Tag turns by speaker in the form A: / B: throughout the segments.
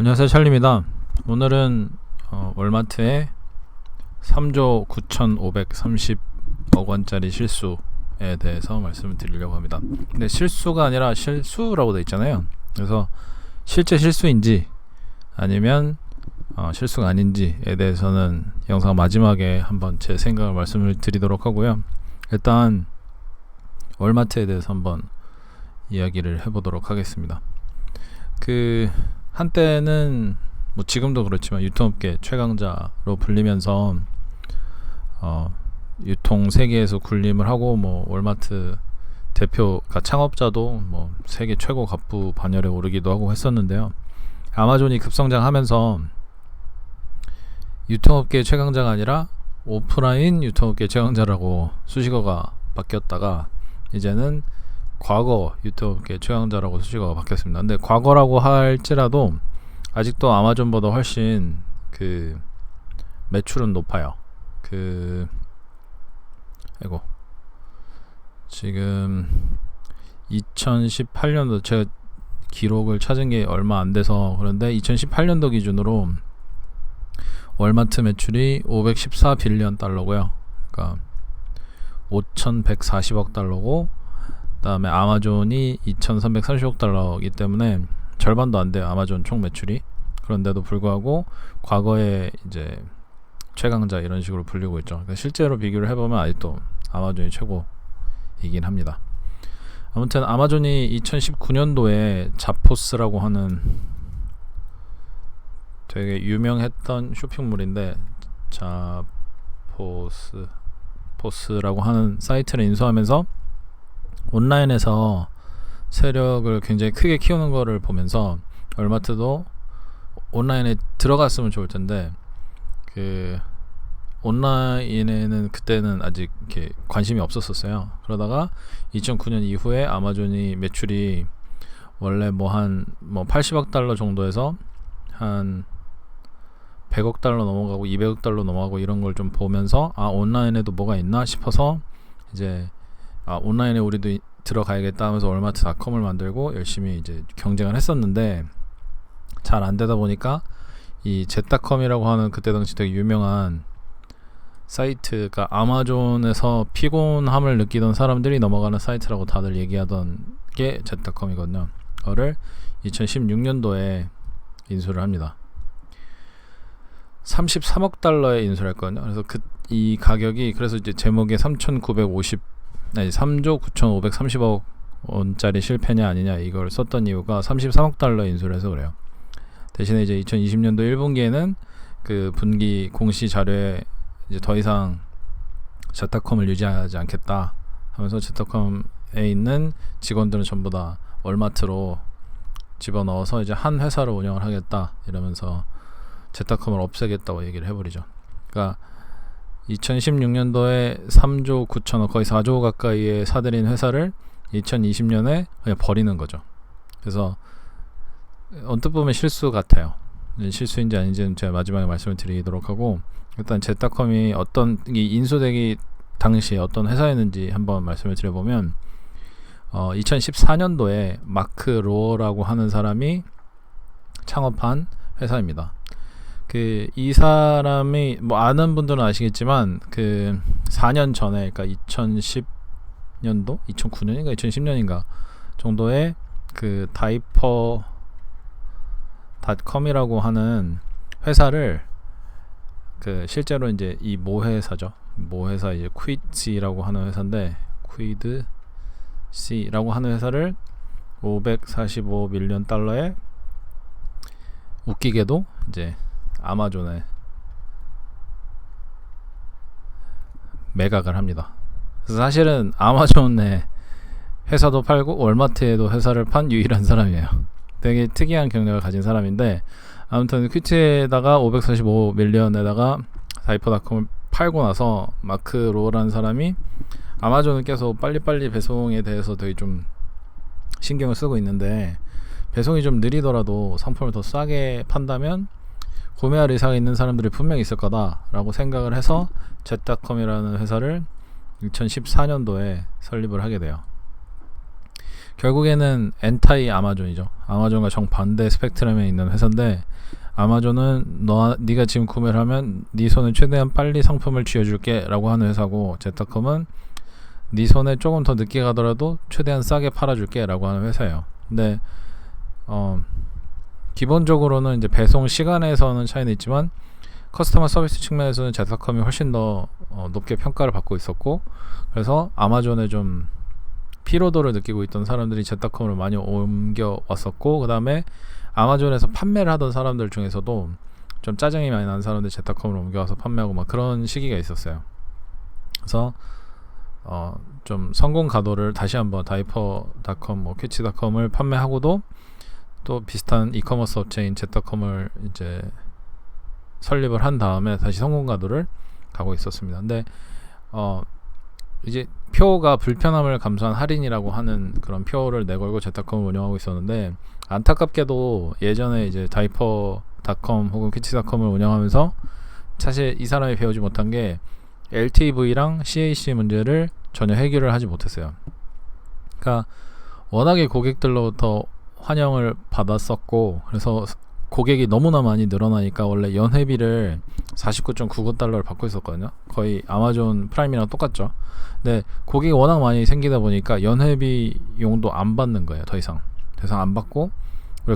A: 안녕하세요 찰리입니다. 오늘은 어, 월마트의 3조 9,530억 원짜리 실수에 대해서 말씀을 드리려고 합니다. 근데 실수가 아니라 실수라고 되어 있잖아요. 그래서 실제 실수인지 아니면 어, 실수가 아닌지에 대해서는 영상 마지막에 한번 제 생각을 말씀을 드리도록 하고요. 일단 월마트에 대해서 한번 이야기를 해보도록 하겠습니다. 그 한때는 뭐 지금도 그렇지만 유통업계 최강자로 불리면서 어, 유통 세계에서 군림을 하고 뭐 월마트 대표가 창업자도 뭐 세계 최고 갑부 반열에 오르기도 하고 했었는데요. 아마존이 급성장하면서 유통업계 최강자가 아니라 오프라인 유통업계 최강자라고 수식어가 바뀌었다가 이제는 과거 유튜브계 최강자라고 수식어가 바뀌었습니다. 근데 과거라고 할지라도 아직도 아마존보다 훨씬 그 매출은 높아요. 그 아이고 지금 2018년도 제가 기록을 찾은 게 얼마 안 돼서 그런데 2018년도 기준으로 월마트 매출이 514 빌리언 달러고요. 그러니까 5,140억 달러고 그다음에 아마존이 2,330억 달러이기 때문에 절반도 안 돼요. 아마존 총 매출이. 그런데도 불구하고 과거에 이제 최강자 이런 식으로 불리고 있죠. 그러니까 실제로 비교를 해보면 아직도 아마존이 최고이긴 합니다. 아무튼 아마존이 2019년도에 자포스라고 하는 되게 유명했던 쇼핑몰인데 자포스 포스라고 하는 사이트를 인수하면서 온라인에서 세력을 굉장히 크게 키우는 거를 보면서 얼마트도 온라인에 들어갔으면 좋을 텐데 그 온라인에는 그때는 아직 이렇게 관심이 없었었어요. 그러다가 2009년 이후에 아마존이 매출이 원래 뭐 한뭐 뭐 80억 달러 정도에서 한 100억 달러 넘어가고 200억 달러 넘어가고 이런 걸 좀 보면서 아 온라인에도 뭐가 있나 싶어서 이제 아 온라인에 우리도 들어가야겠다 하면서 월마트닷컴을 만들고 열심히 이제 경쟁을 했었는데 잘 안 되다 보니까 이 젯닷컴이라고 하는 그때 당시 되게 유명한 사이트가 아마존에서 피곤함을 느끼던 사람들이 넘어가는 사이트라고 다들 얘기하던 게 젯닷컴이거든요. 그거를 2016년도에 인수를 합니다. 33억 달러에 인수를 했거든요. 그래서 그 이 가격이 그래서 이제 제목에 3,950 아니 3조 9,530억 원짜리 실패냐 아니냐 이걸 썼던 이유가 33억 달러 인수를 해서 그래요. 대신에 이제 2020년도 1분기에는 그 분기 공시 자료에 이제 더 이상 제타컴을 유지하지 않겠다 하면서 제타컴에 있는 직원들은 전부 다 월마트로 집어넣어서 이제 한 회사를 운영을 하겠다 이러면서 제타컴을 없애겠다고 얘기를 해버리죠. 그러니까 2016년도에 3조 9천억 거의 4조 가까이에 사들인 회사를 2020년에 그냥 버리는 거죠. 그래서 언뜻 보면 실수 같아요. 실수인지 아닌지는 제가 마지막에 말씀을 드리도록 하고 일단 제타컴이 어떤 이 인수되기 당시에 어떤 회사였는지 한번 말씀을 드려보면 어, 2014년도에 마크 로어라고 하는 사람이 창업한 회사입니다. 그 이 사람이 뭐 아는 분들은 아시겠지만 그 4년 전에 그러니까 2010년도? 2009년인가? 2010년인가? 정도에 그 다이퍼 닷컴이라고 하는 회사를 그 실제로 이제 이 모 회사죠. 모 회사 이제 퀴드라고 하는 회사인데 퀴드 C라고 하는 회사를 545 밀리언 달러에 웃기게도 이제 아마존에 매각을 합니다. 그래서 사실은 아마존에 회사도 팔고 월마트에도 회사를 판 유일한 사람이에요. 되게 특이한 경력을 가진 사람인데 아무튼 퀴트에다가 545 밀리언에다가 다이퍼닷컴을 팔고 나서 마크 로라는 사람이 아마존을 계속 빨리빨리 배송에 대해서 되게 좀 신경을 쓰고 있는데 배송이 좀 느리더라도 상품을 더 싸게 판다면 구매할 의사가 있는 사람들이 분명히 있을 거다라고 생각을 해서 젯닷컴이라는 회사를 2014년도에 설립을 하게 돼요. 결국에는 엔타이 아마존이죠. 아마존과 정반대 스펙트럼에 있는 회사인데 아마존은 너 네가 지금 구매를 하면 네 손에 최대한 빨리 상품을 쥐어줄게라고 하는 회사고 제타컴은 네 손에 조금 더 늦게 가더라도 최대한 싸게 팔아줄게라고 하는 회사예요. 근데 어 기본적으로는 이제 배송 시간에서는 차이는 있지만 커스터머 서비스 측면에서는 제타컴이 훨씬 더 어, 높게 평가를 받고 있었고 그래서 아마존에 좀 피로도를 느끼고 있던 사람들이 제타컴으로 많이 옮겨 왔었고 그 다음에 아마존에서 판매를 하던 사람들 중에서도 좀 짜증이 많이 나는 사람들 제타컴으로 옮겨와서 판매하고 막 그런 시기가 있었어요. 그래서 어, 좀 성공 가도를 다시 한번 다이퍼닷컴, 뭐 캐치닷컴을 판매하고도 또 비슷한 이커머스 업체인 제타컴을 이제 설립을 한 다음에 다시 성공 가도를 가고 있었습니다. 근데 어 이제 표가 불편함을 감수한 할인이라고 하는 그런 표를 내걸고 제타컴을 운영하고 있었는데 안타깝게도 예전에 이제 다이퍼닷컴 혹은 캐치닷컴을 운영하면서 사실 이 사람이 배우지 못한 게 LTV랑 CAC 문제를 전혀 해결을 하지 못했어요. 그러니까 워낙에 고객들로부터 환영을 받았었고 그래서 고객이 너무나 많이 늘어나니까 원래 연회비를 49.99달러를 받고 있었거든요. 거의 아마존 프라임이랑 똑같죠. 근데 고객이 워낙 많이 생기다 보니까 연회비 용도 안 받는 거예요. 더 이상. 더 이상 안 받고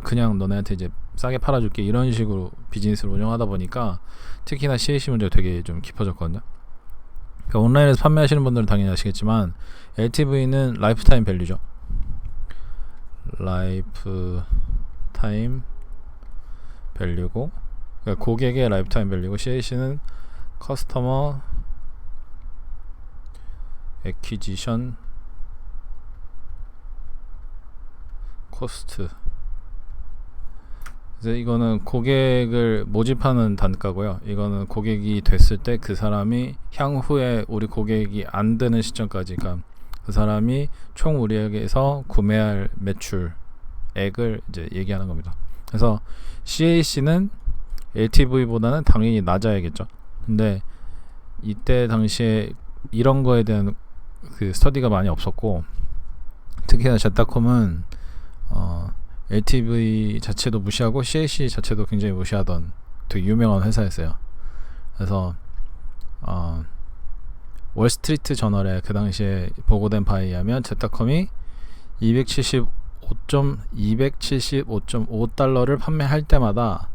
A: 그냥 너네한테 이제 싸게 팔아줄게 이런 식으로 비즈니스를 운영하다 보니까 특히나 CAC 문제가 되게 좀 깊어졌거든요. 그러니까 온라인에서 판매하시는 분들은 당연히 아시겠지만 LTV는 라이프타임 밸류죠. 라이프 타임 밸류고 그러니까 고객의 라이프 타임 밸류고 CAC는 커스터머 에퀴지션 코스트 그래서 이거는 고객을 모집하는 단가고요. 이거는 고객이 됐을 때 그 사람이 향후에 우리 고객이 안 되는 시점까지 그러니까 그 사람이 총 우리에게서 구매할 매출액을 이제 얘기하는 겁니다. 그래서 CAC는 LTV보다는 당연히 낮아야겠죠. 근데 이때 당시에 이런 거에 대한 그 스터디가 많이 없었고 특히나 제타콤은 어, LTV 자체도 무시하고 CAC 자체도 굉장히 무시하던 되게 유명한 회사였어요. 그래서 어, 월스트리트 저널에 그 당시에 보고된 바에 의하면 제타컴이 275.275.5달러를 판매할 때마다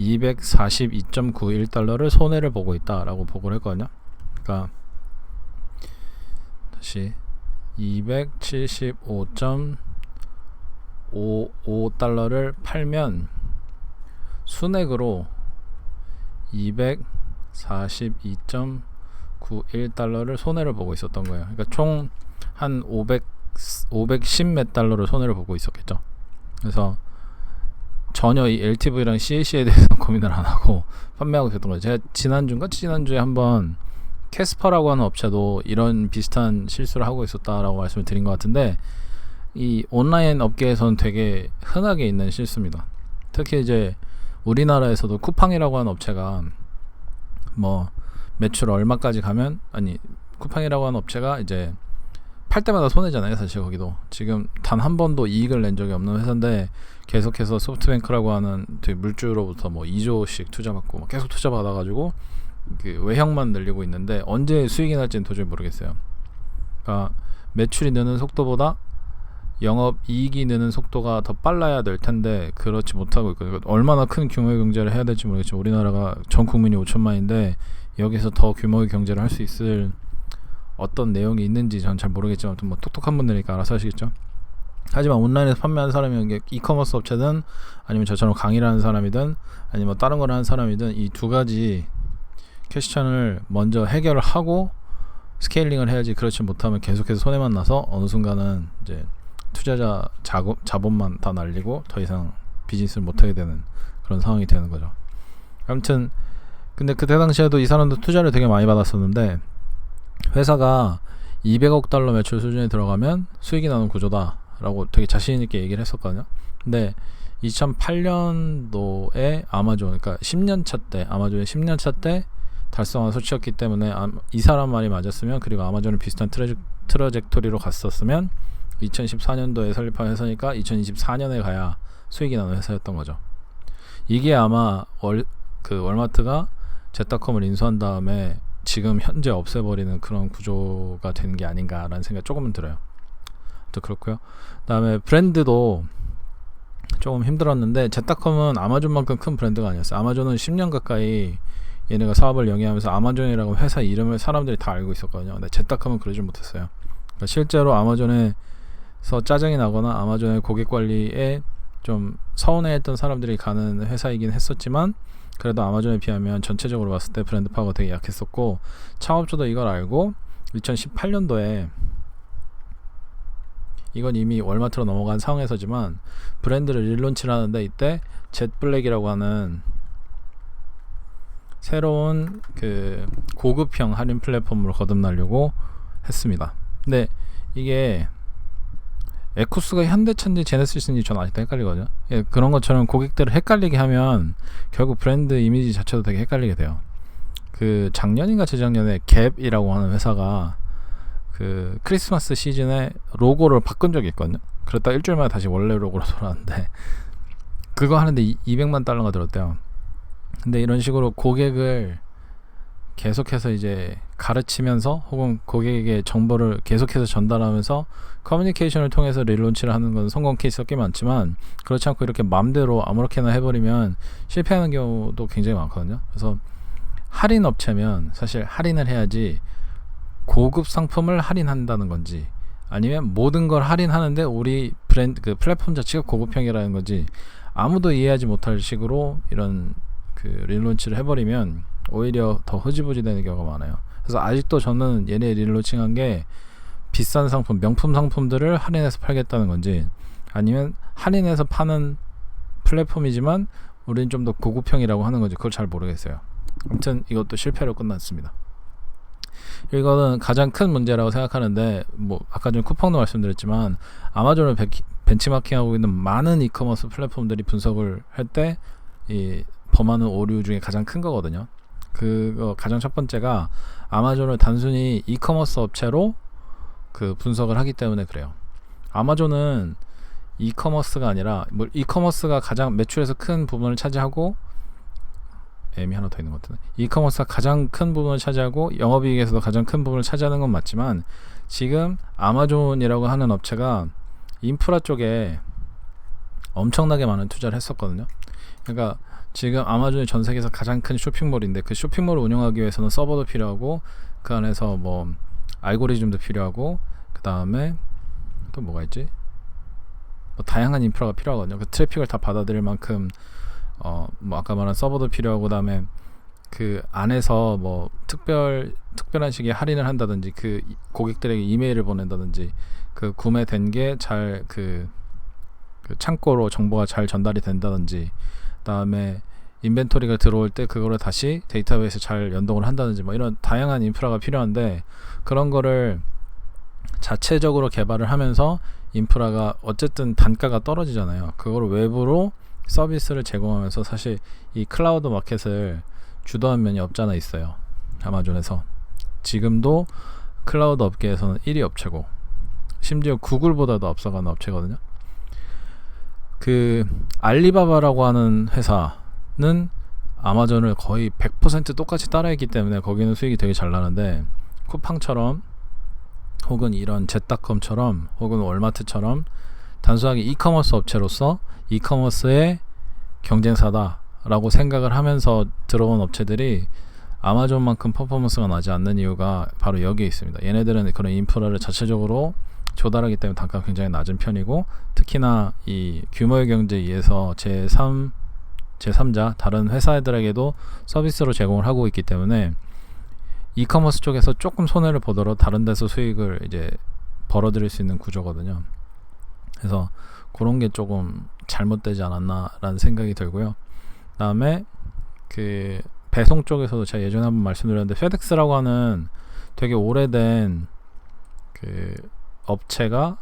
A: 242.91달러를 손해를 보고 있다라고 보고를 했거든요. 그러니까 다시 275.55달러를 팔면 순액으로 242.91달러를 손해를 보고 있었던 거예요. 그러니까 총 한 500, 510몇 달러를 손해를 보고 있었겠죠. 그래서 전혀 이 LTV랑 CAC에 대해서 고민을 안 하고 판매하고 있었던 거예요. 제가 지난주인가 지난주에 한번 캐스퍼라고 하는 업체도 이런 비슷한 실수를 하고 있었다라고 말씀을 드린 것 같은데 이 온라인 업계에서는 되게 흔하게 있는 실수입니다. 특히 이제 우리나라에서도 쿠팡이라고 하는 업체가 뭐 매출 얼마까지 가면 아니 쿠팡이라고 하는 업체가 이제 팔 때마다 손해잖아요 사실 거기도 지금 단 한 번도 이익을 낸 적이 없는 회사인데 계속해서 소프트뱅크라고 하는 물주로부터 뭐 2조씩 투자받고 뭐 계속 투자받아가지고 그 외형만 늘리고 있는데 언제 수익이 날지는 도저히 모르겠어요. 그러니까 매출이 느는 속도보다 영업 이익이 느는 속도가 더 빨라야 될 텐데 그렇지 못하고 있거든요. 얼마나 큰 규모의 경제를 해야 될지 모르겠지만 우리나라가 전 국민이 5천만인데 여기서 더 규모의 경제를 할 수 있을 어떤 내용이 있는지 전 잘 모르겠지만 뭐 똑똑한 분들이니까 알아서 하시겠죠. 하지만 온라인에서 판매하는 사람이 이커머스 업체든 아니면 저처럼 강의를 하는 사람이든 아니면 뭐 다른 걸 하는 사람이든 이 두 가지 퀘스천을 먼저 해결을 하고 스케일링을 해야지 그렇지 못하면 계속해서 손해만 나서 어느 순간은 이제 투자자 자금, 자본만 다 날리고 더 이상 비즈니스를 못하게 되는 그런 상황이 되는 거죠. 아무튼 근데 그때 당시에도 이 사람도 투자를 되게 많이 받았었는데 회사가 200억 달러 매출 수준에 들어가면 수익이 나는 구조다라고 되게 자신 있게 얘기를 했었거든요. 근데 2008년도에 아마존 그러니까 10년 차 때 아마존의 10년 차 때 달성한 수치였기 때문에 이 사람 말이 맞았으면 그리고 아마존은 비슷한 트레, 트러젝토리로 갔었으면 2014년도에 설립한 회사니까 2024년에 가야 수익이 나는 회사였던 거죠. 이게 아마 월, 그 월마트가 제타컴을 인수한 다음에 지금 현재 없애버리는 그런 구조가 되는 게 아닌가라는 생각이 조금은 들어요. 또 그렇고요. 그다음에 브랜드도 조금 힘들었는데 제타컴은 아마존만큼 큰 브랜드가 아니었어요. 아마존은 10년 가까이 얘네가 사업을 영위하면서 아마존이라고 회사 이름을 사람들이 다 알고 있었거든요. 근데 제타컴은 그러지 못했어요. 그러니까 실제로 아마존에서 짜증이 나거나 아마존의 고객 관리에 좀 서운해했던 사람들이 가는 회사이긴 했었지만 그래도 아마존에 비하면 전체적으로 봤을 때 브랜드 파워가 되게 약했었고 창업주도 이걸 알고 2018년도에 이건 이미 월마트로 넘어간 상황에서지만 브랜드를 릴론치를 하는데 이때 젯블랙이라고 하는 새로운 그 고급형 할인 플랫폼으로 거듭나려고 했습니다. 근데 이게 에쿠스가 현대차인지 제네시스인지 저는 아직도 헷갈리거든요. 예, 그런 것처럼 고객들을 헷갈리게 하면 결국 브랜드 이미지 자체도 되게 헷갈리게 돼요. 그 작년인가 재작년에 갭이라고 하는 회사가 그 크리스마스 시즌에 로고를 바꾼 적이 있거든요. 그랬다 일주일 만에 다시 원래 로고로 돌아왔는데 그거 하는데 200만 달러가 들었대요. 근데 이런 식으로 고객을 계속해서 이제 가르치면서 혹은 고객에게 정보를 계속해서 전달하면서 커뮤니케이션을 통해서 릴론치를 하는 건 성공 케이스가 꽤 많지만 그렇지 않고 이렇게 마음대로 아무렇게나 해버리면 실패하는 경우도 굉장히 많거든요. 그래서 할인 업체면 사실 할인을 해야지 고급 상품을 할인한다는 건지 아니면 모든 걸 할인하는데 우리 브랜드 그 플랫폼 자체가 고급형이라는 건지 아무도 이해하지 못할 식으로 이런 그 릴론치를 해버리면 오히려 더 흐지부지 되는 경우가 많아요. 그래서 아직도 저는 얘네 릴론칭한 게 비싼 상품, 명품 상품들을 할인해서 팔겠다는 건지 아니면 할인해서 파는 플랫폼이지만 우리는 좀 더 고급형이라고 하는 건지 그걸 잘 모르겠어요. 아무튼 이것도 실패로 끝났습니다. 이거는 가장 큰 문제라고 생각하는데 뭐 아까 전 쿠팡도 말씀드렸지만 아마존을 벤치마킹하고 있는 많은 이커머스 플랫폼들이 분석을 할 때 이 범하는 오류 중에 가장 큰 거거든요. 그거 가장 첫 번째가 아마존을 단순히 이커머스 업체로 그 분석을 하기 때문에 그래요. 아마존은 이커머스가 아니라 뭐 이커머스가 가장 매출에서 큰 부분을 차지하고 M이 하나 더 있는 것 같은데 이커머스가 가장 큰 부분을 차지하고 영업이익에서도 가장 큰 부분을 차지하는 건 맞지만 지금 아마존이라고 하는 업체가 인프라 쪽에 엄청나게 많은 투자를 했었거든요. 그러니까 지금 아마존이 전 세계에서 가장 큰 쇼핑몰인데 그 쇼핑몰을 운영하기 위해서는 서버도 필요하고 그 안에서 뭐 알고리즘도 필요하고 그 다음에 또 뭐가 있지? 뭐 다양한 인프라가 필요하거든요. 그 트래픽을 다 받아들일 만큼 어 뭐 아까 말한 서버도 필요하고 그다음에 그 안에서 뭐 특별 특별한 식의 할인을 한다든지 그 고객들에게 이메일을 보낸다든지 그 구매된 게 잘그 그 창고로 정보가 잘 전달이 된다든지 그다음에 인벤토리가 들어올 때 그거를 다시 데이터베이스 잘 연동을 한다든지 뭐 이런 다양한 인프라가 필요한데 그런 거를 자체적으로 개발을 하면서 인프라가 어쨌든 단가가 떨어지잖아요. 그걸 외부로 서비스를 제공하면서 사실 이 클라우드 마켓을 주도한 면이 없잖아 있어요. 아마존에서 지금도 클라우드 업계에서는 1위 업체고 심지어 구글보다도 앞서가는 업체거든요. 그 알리바바라고 하는 회사는 아마존을 거의 100% 똑같이 따라했기 때문에 거기는 수익이 되게 잘 나는데 쿠팡처럼 혹은 이런 젯닷컴처럼 혹은 월마트처럼 단순하게 이커머스 업체로서 이커머스의 경쟁사다라고 생각을 하면서 들어온 업체들이 아마존만큼 퍼포먼스가 나지 않는 이유가 바로 여기에 있습니다. 얘네들은 그런 인프라를 자체적으로 조달하기 때문에 단가가 굉장히 낮은 편이고 특히나 이 규모의 경제에 의해서 제3 제3자 다른 회사들에게도 서비스로 제공을 하고 있기 때문에 이커머스 쪽에서 조금 손해를 보더라도 다른 데서 수익을 이제 벌어들일 수 있는 구조거든요. 그래서 그런 게 조금 잘못되지 않았나라는 생각이 들고요. 그다음에 그 배송 쪽에서도 제가 예전에 한번 말씀드렸는데 페덱스라고 하는 되게 오래된 그 업체가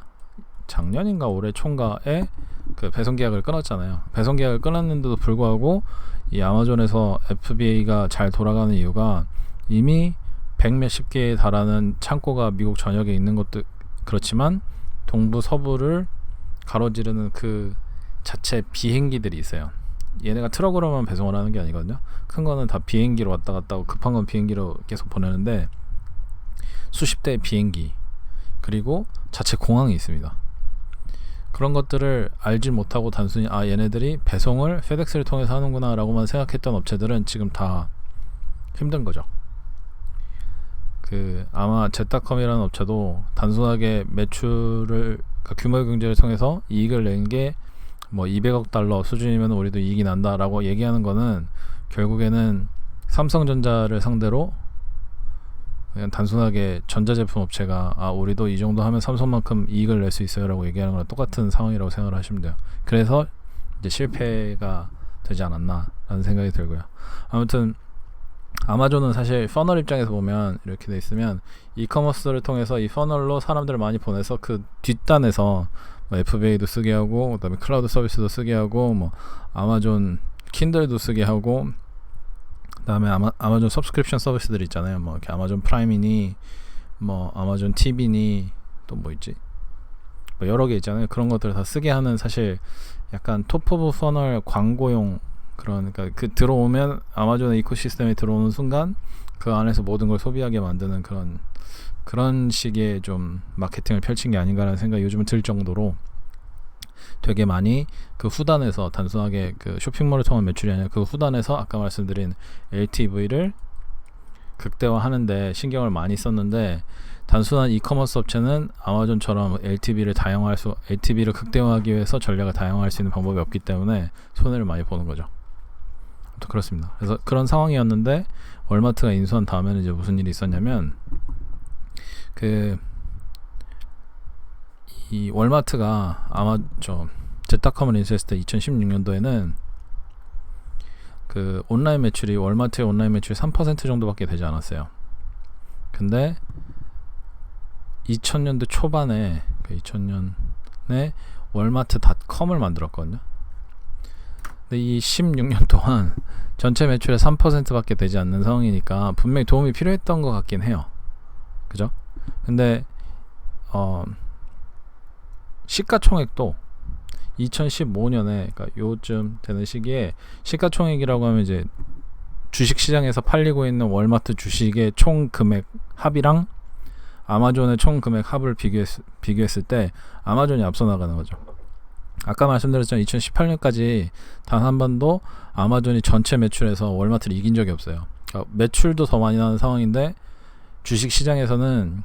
A: 작년인가 올해 총가에 그 배송 계약을 끊었잖아요. 배송 계약을 끊었는데도 불구하고 이 아마존에서 FBA가 잘 돌아가는 이유가 이미 백 몇십 개에 달하는 창고가 미국 전역에 있는 것도 그렇지만 동부 서부를 가로지르는 그 자체 비행기들이 있어요. 얘네가 트럭으로만 배송을 하는 게 아니거든요. 큰 거는 다 비행기로 왔다 갔다 하고 급한 건 비행기로 계속 보내는데 수십 대의 비행기 그리고 자체 공항이 있습니다. 그런 것들을 알지 못하고 단순히 아 얘네들이 배송을 페덱스를 통해서 하는구나라고만 생각했던 업체들은 지금 다 힘든 거죠. 그 아마 제타컴이라는 업체도 단순하게 매출을 그러니까 규모 경제를 통해서 이익을 낸 게 뭐 200억 달러 수준이면 우리도 이익이 난다라고 얘기하는 거는 결국에는 삼성전자를 상대로 그냥 단순하게 전자제품 업체가 아 우리도 이 정도 하면 삼성만큼 이익을 낼 수 있어요라고 얘기하는 거랑 똑같은 상황이라고 생각을 하시면 돼요. 그래서 이제 실패가 되지 않았나라는 생각이 들고요. 아무튼 아마존은 사실 퍼널 입장에서 보면 이렇게 돼 있으면 이커머스를 통해서 이 퍼널로 사람들을 많이 보내서 그 뒷단에서 뭐 FBA도 쓰게 하고 그다음에 클라우드 서비스도 쓰게 하고 뭐 아마존 킨들도 쓰게 하고 그다음에 아마, 아마존 서브스크립션 서비스들 있잖아요. 뭐 이렇게 아마존 프라임이니 뭐 아마존 TV니 또 뭐 있지? 뭐 여러 개 있잖아요. 그런 것들을 다 쓰게 하는 사실 약간 톱 오브 퍼널 광고용 그런 그러니까 그 들어오면 아마존의 이코시스템에 들어오는 순간 그 안에서 모든 걸 소비하게 만드는 그런 그런 식의 좀 마케팅을 펼친 게 아닌가라는 생각이 요즘은 들 정도로 되게 많이 그 후단에서 단순하게 그 쇼핑몰을 통한 매출이 아니라 그 후단에서 아까 말씀드린 LTV를 극대화하는데 신경을 많이 썼는데 단순한 이커머스 업체는 아마존처럼 LTV를 다양화할 수 LTV를 극대화하기 위해서 전략을 다양화할 수 있는 방법이 없기 때문에 손해를 많이 보는 거죠. 그렇습니다. 그래서 그런 상황이었는데 월마트가 인수한 다음에는 이제 무슨 일이 있었냐면 그 이 월마트가 아마 저 제타컴을 인수했을 때 2016년도에는 그 온라인 매출이 월마트의 온라인 매출이 3% 정도밖에 되지 않았어요. 근데 2000년도 초반에 그 2000년에 월마트닷컴을 만들었거든요. 근데 이 16년 동안 전체 매출의 3%밖에 되지 않는 상황이니까 분명히 도움이 필요했던 것 같긴 해요. 그죠? 근데 어 시가총액도 2015년에 그러니까 요즘 되는 시기에 시가총액이라고 하면 이제 주식 시장에서 팔리고 있는 월마트 주식의 총 금액 합이랑 아마존의 총 금액 합을 비교했, 비교했을 때 아마존이 앞서 나가는 거죠. 아까 말씀드렸지만 2018년까지 단 한 번도 아마존이 전체 매출에서 월마트를 이긴 적이 없어요. 그러니까 매출도 더 많이 나는 상황인데 주식 시장에서는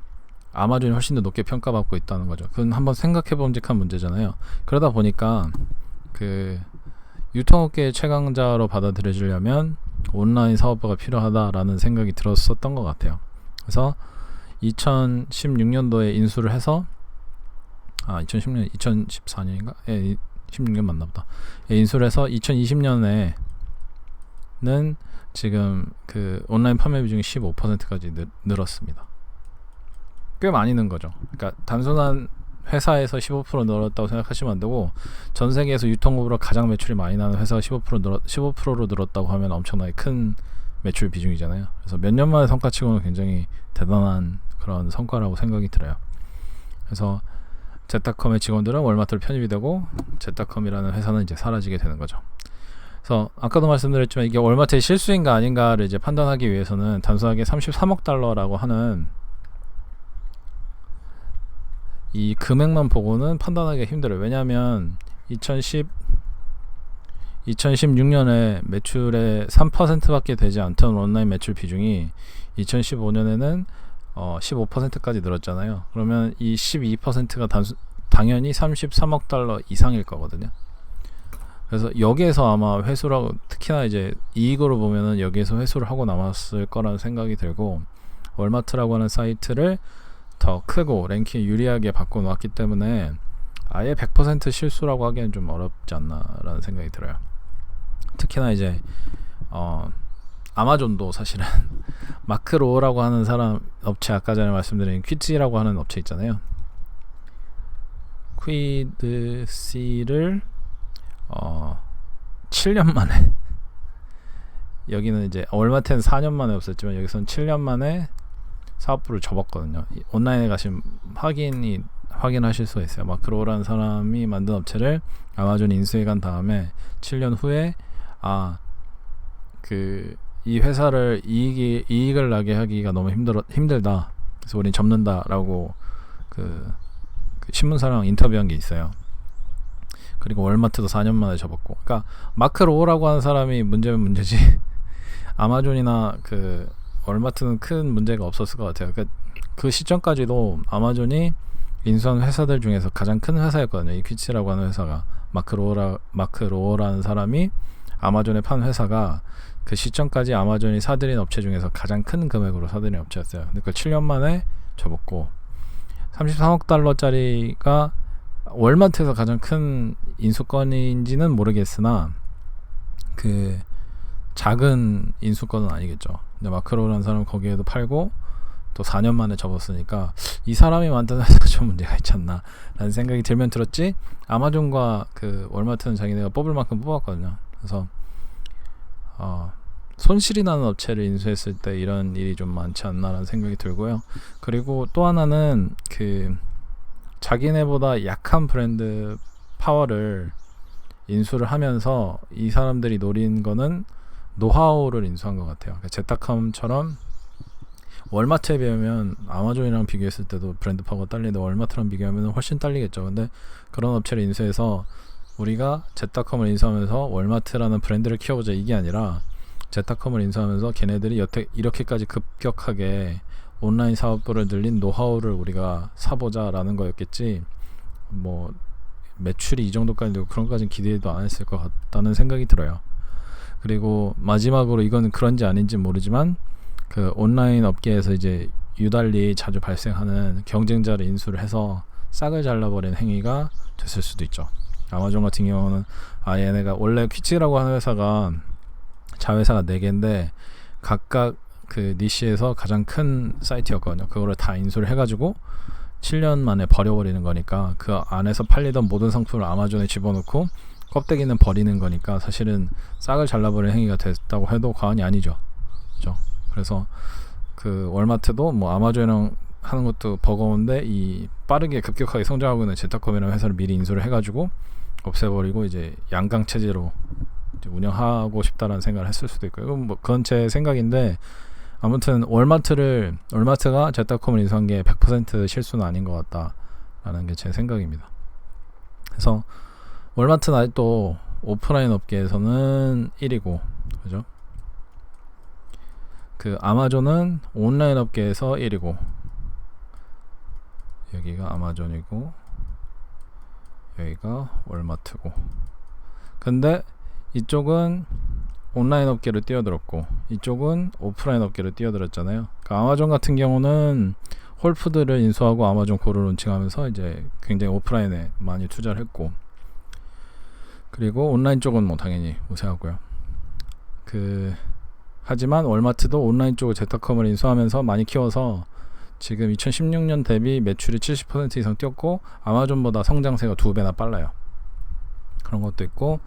A: 아마존이 훨씬 더 높게 평가받고 있다는 거죠. 그건 한번 생각해 본직한 문제잖아요. 그러다 보니까 그 유통업계의 최강자로 받아들여지려면 온라인 사업화가 필요하다라는 생각이 들었었던 것 같아요. 그래서 2016년도에 인수를 해서 아 2010년 2014년인가? 예, 16년 맞나 보다. 예, 인수를 해서 2020년에는 지금 그 온라인 판매 비중이 15%까지 늘, 늘었습니다. 꽤 많이 는 거죠. 그러니까 단순한 회사에서 15% 늘었다고 생각하시면 안 되고 전 세계에서 유통업으로 가장 매출이 많이 나는 회사가 15% 늘었 15%로 늘었다고 하면 엄청나게 큰 매출 비중이잖아요. 그래서 몇 년 만의 성과치고는 굉장히 대단한 그런 성과라고 생각이 들어요. 그래서 제타컴의 직원들은 월마트로 편입이 되고 제타컴이라는 회사는 이제 사라지게 되는 거죠. 그래서 아까도 말씀드렸지만 이게 월마트의 실수인가 아닌가를 이제 판단하기 위해서는 단순하게 33억 달러라고 하는 이 금액만 보고는 판단하기 힘들어요. 왜냐하면 2010 2016년에 매출의 3%밖에 되지 않던 온라인 매출 비중이 2015년에는 어 15%까지 늘었잖아요. 그러면 이 12%가 단수, 당연히 33억 달러 이상일 거거든요. 그래서 여기에서 아마 회수라고 특히나 이제 이익으로 보면은 여기에서 회수를 하고 남았을 거라는 생각이 들고 월마트라고 하는 사이트를 더 크고 랭킹 유리하게 바꿔놓았기 때문에 아예 100% 실수라고 하기엔 좀 어렵지 않나라는 생각이 들어요. 특히나 이제 어 아마존도 사실은 마크로라고 하는 사람 업체 아까 전에 말씀드린 퀴즈라고 하는 업체 있잖아요. 퀴드씨를 어 7년 만에 여기는 이제 월마트는 4년 만에 없었지만 여기서는 7년 만에 사업부를 접었거든요. 온라인에 가시면 확인이 확인하실 수 있어요. 마크로라는 사람이 만든 업체를 아마존 인수해 간 다음에 7년 후에 아 그 이 회사를 이익이 이익을 나게 하기가 너무 힘들어 힘들다. 그래서 우린 접는다라고 그, 그 신문사랑 인터뷰한 게 있어요. 그리고 월마트도 4년 만에 접었고. 그러니까 마크 로우라고 하는 사람이 문제면 문제지. 아마존이나 그 월마트는 큰 문제가 없었을 것 같아요. 그러니까 그 시점까지도 아마존이 인수한 회사들 중에서 가장 큰 회사였거든요. 이 퀴치라고 하는 회사가 마크 로우라 마크 로우라는 사람이 아마존에 판 회사가 그 시점까지 아마존이 사들인 업체 중에서 가장 큰 금액으로 사들인 업체였어요. 그걸 7년 만에 접었고 33억 달러짜리가 월마트에서 가장 큰 인수권인지는 모르겠으나 그 작은 인수권은 아니겠죠. 근데 마크로라는 사람은 거기에도 팔고 또 4년 만에 접었으니까 이 사람이 만든 회사가 좀 문제가 있지 않나 라는 생각이 들면 들었지 아마존과 그 월마트는 자기네가 뽑을 만큼 뽑았거든요. 그래서 어, 손실이 나는 업체를 인수했을 때 이런 일이 좀 많지 않나라는 생각이 들고요. 그리고 또 하나는 그 자기네보다 약한 브랜드 파워를 인수를 하면서 이 사람들이 노린 거는 노하우를 인수한 것 같아요. 그러니까 제타컴처럼 월마트에 비하면 아마존이랑 비교했을 때도 브랜드 파워가 딸리는데 월마트랑 비교하면 훨씬 딸리겠죠. 근데 그런 업체를 인수해서 우리가 제타컴을 인수하면서 월마트라는 브랜드를 키워보자 이게 아니라 제타컴을 인수하면서 걔네들이 여태 이렇게까지 급격하게 온라인 사업부를 늘린 노하우를 우리가 사보자라는 거였겠지 뭐 매출이 이 정도까지 되고 그런 까지는 기대도 안 했을 것 같다는 생각이 들어요. 그리고 마지막으로 이건 그런지 아닌지 모르지만 그 온라인 업계에서 이제 유달리 자주 발생하는 경쟁자를 인수를 해서 싹을 잘라버린 행위가 됐을 수도 있죠. 아마존 같은 경우는 아 얘네가 원래 퀴치라고 하는 회사가 자회사가 4개인데 각각 그 니시에서 가장 큰 사이트였거든요. 그거를 다 인수를 해가지고 7년 만에 버려버리는 거니까 그 안에서 팔리던 모든 상품을 아마존에 집어넣고 껍데기는 버리는 거니까 사실은 싹을 잘라버리는 행위가 됐다고 해도 과언이 아니죠. 그죠? 그래서 그 월마트도 뭐 아마존이랑 하는 것도 버거운데 이 빠르게 급격하게 성장하고 있는 제타컴이라는 회사를 미리 인수를 해가지고 없애버리고 이제 양강 체제로 운영하고 싶다라는 생각을 했을 수도 있고요. 이건 뭐 그건 제 생각인데 아무튼 월마트를 월마트가 제타컴을 인수한 게 100% 실수는 아닌 것 같다라는 게 제 생각입니다. 그래서 월마트는 아직도 오프라인 업계에서는 1위고 그죠? 그 아마존은 온라인 업계에서 1위고 여기가 아마존이고 여기가 월마트고 근데 이쪽은 온라인 업계로 뛰어들었고 이쪽은 오프라인 업계로 뛰어들었잖아요. 그러니까 아마존 같은 경우는 홀푸드를 인수하고 아마존 고를 론칭하면서 이제 굉장히 오프라인에 많이 투자를 했고 그리고 온라인 쪽은 뭐 당연히 우세하고요. 그 하지만 월마트도 온라인 쪽을 제타컴을 인수하면서 많이 키워서 지금 2016년 대비 매출이 70% 이상 뛰었고 아마존보다 성장세가 두 배나 빨라요. 그런 것도 있고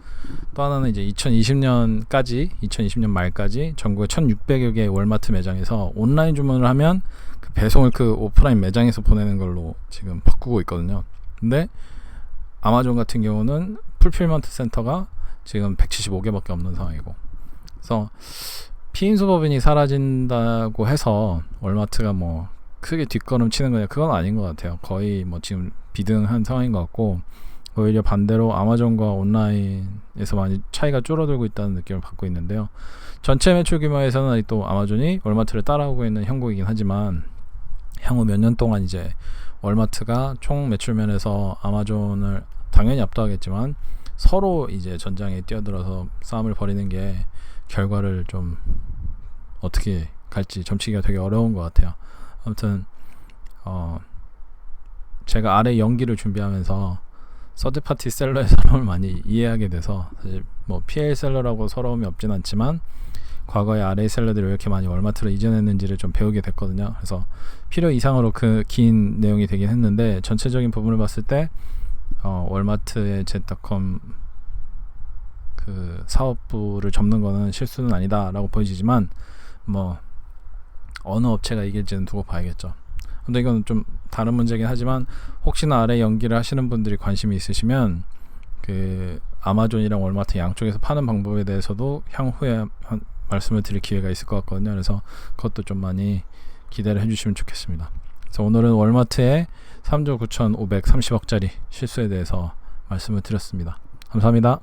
A: 또 하나는 이제 2020년까지 2020년 말까지 전국에 1,600여 개의 월마트 매장에서 온라인 주문을 하면 그 배송을 그 오프라인 매장에서 보내는 걸로 지금 바꾸고 있거든요. 근데 아마존 같은 경우는 풀필먼트 센터가 지금 175개밖에 없는 상황이고 그래서 피인수 법인이 사라진다고 해서 월마트가 뭐 크게 뒷걸음 치는 거냐 그건 아닌 것 같아요. 거의 뭐 지금 비등한 상황인 것 같고 오히려 반대로 아마존과 온라인에서 많이 차이가 줄어들고 있다는 느낌을 받고 있는데요. 전체 매출 규모에서는 또 아마존이 월마트를 따라오고 있는 형국이긴 하지만 향후 몇 년 동안 이제 월마트가 총 매출 면에서 아마존을 당연히 압도하겠지만 서로 이제 전장에 뛰어들어서 싸움을 벌이는 게 결과를 좀 어떻게 갈지 점치기가 되게 어려운 것 같아요. 아무튼 어 제가 아래 연기를 준비하면서 서드 파티 셀러의 서러움을 많이 이해하게 돼서 사실 뭐 PL 셀러라고 서러움이 없진 않지만 과거에 RA 셀러들이 왜 이렇게 많이 월마트로 이전했는지를 좀 배우게 됐거든요. 그래서 필요 이상으로 그 긴 내용이 되긴 했는데 전체적인 부분을 봤을 때 어, 월마트의 제타컴 그 사업부를 접는 거는 실수는 아니다라고 보여지지만 뭐 어느 업체가 이길지는 두고 봐야겠죠. 근데 이건 좀 다른 문제긴 하지만 혹시나 아래 연기를 하시는 분들이 관심이 있으시면 그 아마존이랑 월마트 양쪽에서 파는 방법에 대해서도 향후에 한 말씀을 드릴 기회가 있을 것 같거든요. 그래서 그것도 좀 많이 기대를 해주시면 좋겠습니다. 그래서 오늘은 월마트의 3조 9,530억짜리 실수에 대해서 말씀을 드렸습니다. 감사합니다.